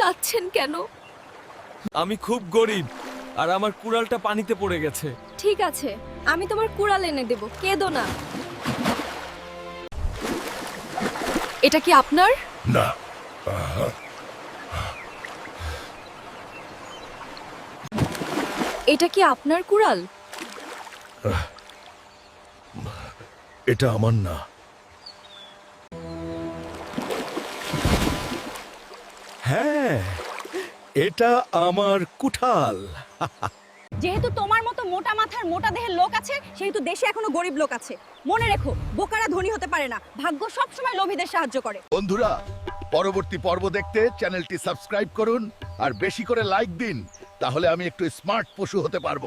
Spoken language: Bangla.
কাঁদছেন কেন? আমি খুব গরিব আর আমার কুড়ালটা পানিতে পড়ে গেছে। ঠিক আছে আমি তোমার কুড়াল এনে দেব কেঁদো না। এটা কি আপনার? না এটা কি আপনার কুড়াল? এটা আমার না। হ্যাঁ এটা আমার কুঠাল। যেহেতু তোমার মতো মোটা মাথার মোটা দেহের লোক আছে সেহেতু দেশে এখনও গরিব লোক আছে। মনে রেখো বোকারা ধনী হতে পারে না। ভাগ্য সবসময় লোভীদের সাহায্য করে। বন্ধুরা পরবর্তী পর্ব দেখতে চ্যানেলটি সাবস্ক্রাইব করুন আর বেশি করে লাইক দিন তাহলে আমি একটু স্মার্ট পশু হতে পারব।